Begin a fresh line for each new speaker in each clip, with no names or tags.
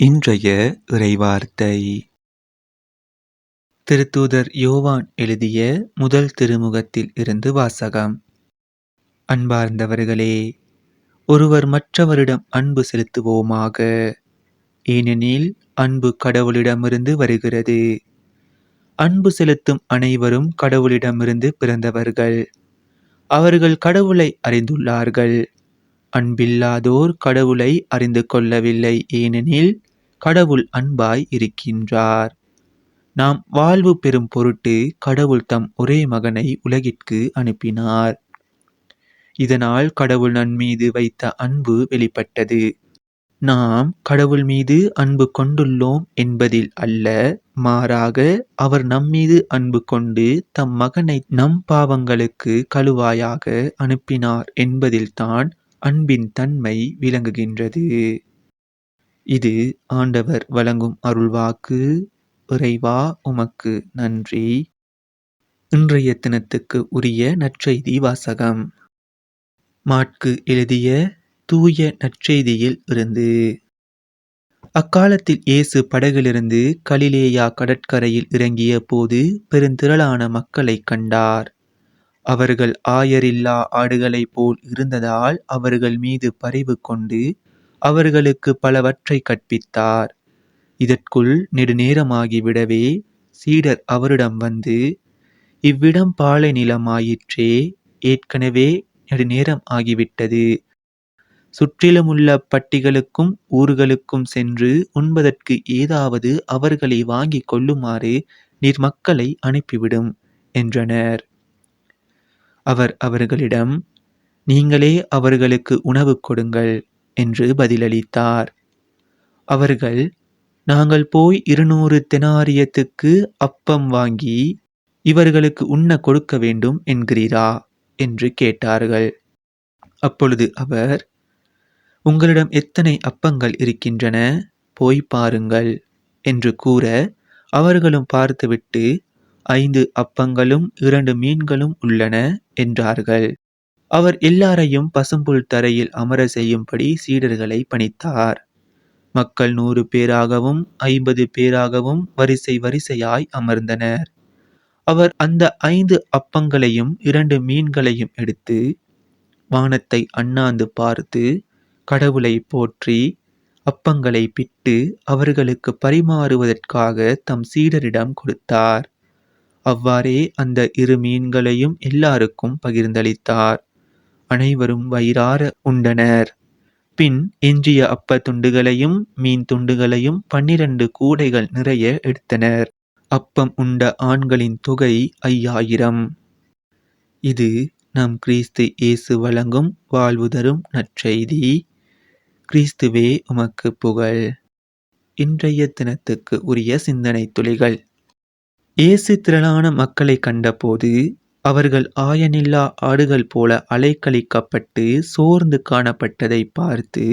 இன்றைய இறைவார்த்தை. திருத்தூதர் யோவான் எழுதிய முதல் திருமுகத்தில் இருந்து வாசகம். அன்பார்ந்தவர்களே ஒருவர் மற்றவரிடம் அன்பு செலுத்துவோமாக. ஏனெனில் அன்பு கடவுளிடமிருந்து வருகிறது. அன்பு செலுத்தும் அனைவரும் கடவுளிடமிருந்து பிறந்தவர்கள். அவர்கள் கடவுளை அறிந்துள்ளார்கள். அன்பில்லாதோர் கடவுளை அறிந்து கொள்ளவில்லை. ஏனெனில் கடவுள் அன்பாய் இருக்கின்றார். நாம் வாழ்வு பெறும் பொருட்டு கடவுள் தம் ஒரே மகனை உலகிற்கு அனுப்பினார். இதனால் கடவுள் நன்மீது வைத்த அன்பு வெளிப்பட்டது. நாம் கடவுள் மீது அன்பு கொண்டுள்ளோம் என்பதில் அல்ல மாறாக அவர் நம்மீது அன்பு கொண்டு தம் மகனை நம் பாவங்களுக்கு கழுவாயாக அனுப்பினார் என்பதில்தான் அன்பின் தன்மை விளங்குகின்றது. இது ஆண்டவர் வழங்கும் அருள்வாக்கு. இறைவா உமக்கு நன்றி. இன்றைய தினத்துக்கு உரிய நற்செய்தி வாசகம். மாட்கு எழுதிய தூய நற்செய்தியில் இருந்து அக்காலத்தில் இயேசு படகிலிருந்து கலிலேயா கடற்கரையில் இறங்கிய போது பெருந்திரளான மக்களைக் கண்டார். அவர்கள் ஆயரில்லா ஆடுகளைப் போல் இருந்ததால் அவர்கள் மீது பரிவு கொண்டு அவர்களுக்கு பலவற்றை கற்பித்தார். இதற்குள் நெடுநேரமாகிவிடவே சீடர் அவரிடம் வந்து இவ்விடம் பாலை நிலமாயிற்றே ஏற்கனவே நெடுநேரம் ஆகிவிட்டது. சுற்றிலுமுள்ள பட்டிகளுக்கும் ஊர்களுக்கும் சென்று உண்பதற்கு ஏதாவது அவர்களை வாங்கிக் கொள்ளுமாறு நீர் மக்களை அனுப்பிவிடும் என்றனர். அவர் அவர்களிடம் நீங்களே அவர்களுக்கு உணவு கொடுங்கள். என்று பதிலளித்தார். அவர்கள் நாங்கள் போய் இருநூறு தெனாரியத்துக்கு அப்பம் வாங்கி இவர்களுக்கு உண்ண கொடுக்க வேண்டும் என்கிறீரா? என்று கேட்டார்கள். அப்பொழுது அவர் உங்களிடம் எத்தனை அப்பங்கள் இருக்கின்றன? போய் பாருங்கள் என்று கூற அவர்களும் பார்த்துவிட்டு ஐந்து அப்பங்களும் இரண்டு மீன்களும் உள்ளன என்றார்கள். அவர் எல்லாரையும் பசும்புல் தரையில் அமர செய்யும்படி சீடர்களை பணித்தார். மக்கள் நூறு பேராகவும் ஐம்பது பேராகவும் வரிசை வரிசையாய் அமர்ந்தனர். அவர் அந்த ஐந்து அப்பங்களையும் இரண்டு மீன்களையும் எடுத்து வானத்தை அண்ணாந்து பார்த்து கடவுளை போற்றி அப்பங்களை பிட்டு அவர்களுக்கு பரிமாறுவதற்காக தம் சீடரிடம் கொடுத்தார். அவ்வாறே அந்த இரு மீன்களையும் எல்லாருக்கும் பகிர்ந்தளித்தார். அனைவரும் வயிறார உண்டனர். பின் எஞ்சிய அப்ப துண்டுகளையும் மீன் துண்டுகளையும் பன்னிரண்டு கூடைகள் நிறைய எடுத்தனர். அப்பம் உண்ட ஆண்களின் தொகை ஐயாயிரம். இது நம் கிறிஸ்து இயேசு வழங்கும் வாழ்வுதரும் நற்செய்தி. கிறிஸ்துவே உமக்கு புகழ். இன்றைய தினத்துக்கு உரிய சிந்தனை துளிகள். இயேசு திரளான மக்களை கண்டபோது அவர்கள் ஆயனில்லா ஆடுகள் போல அலைக்கழிக்கப்பட்டு சோர்ந்து காணப்பட்டதை பார்த்து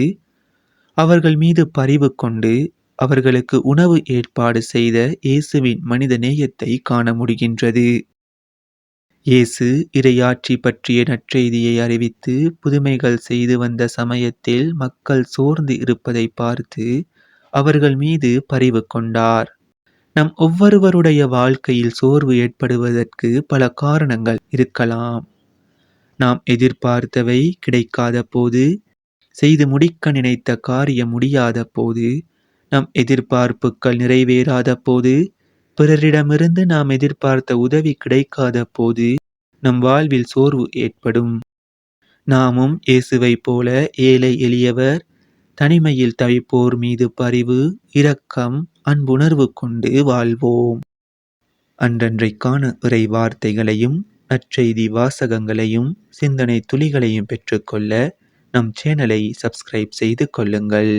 அவர்கள் மீது பரிவு கொண்டு அவர்களுக்கு உணவு ஏற்பாடு செய்த இயேசுவின் மனித நேயத்தை காண முடிகின்றது. இயேசு இரையாட்சி பற்றிய நற்செய்தியை அறிவித்து புதுமைகள் செய்து வந்த சமயத்தில் மக்கள் சோர்ந்து இருப்பதை பார்த்து அவர்கள் மீது பரிவு கொண்டார். நம் ஒவ்வொருவருடைய வாழ்க்கையில் சோர்வு ஏற்படுவதற்கு பல காரணங்கள் இருக்கலாம். நாம் எதிர்பார்த்தவை கிடைக்காத போது செய்து முடிக்க நினைத்த காரியம் முடியாத போது நம் எதிர்பார்ப்புகள் நிறைவேறாத போது பிறரிடமிருந்து நாம் எதிர்பார்த்த உதவி கிடைக்காத போது நம் வாழ்வில் சோர்வு ஏற்படும். நாமும் இயேசுவை போல ஏழை எளியவர் தனிமையில் தவிப்போர் மீது பரிவு இரக்கம் அன்புணர்வு கொண்டு வாழ்வோம். அன்றன்றைக்கான இறை வார்த்தைகளையும் நற்செய்தி வாசகங்களையும் சிந்தனை துளிகளையும் பெற்றுக்கொள்ள நம் சேனலை சப்ஸ்கிரைப் செய்து கொள்ளுங்கள்.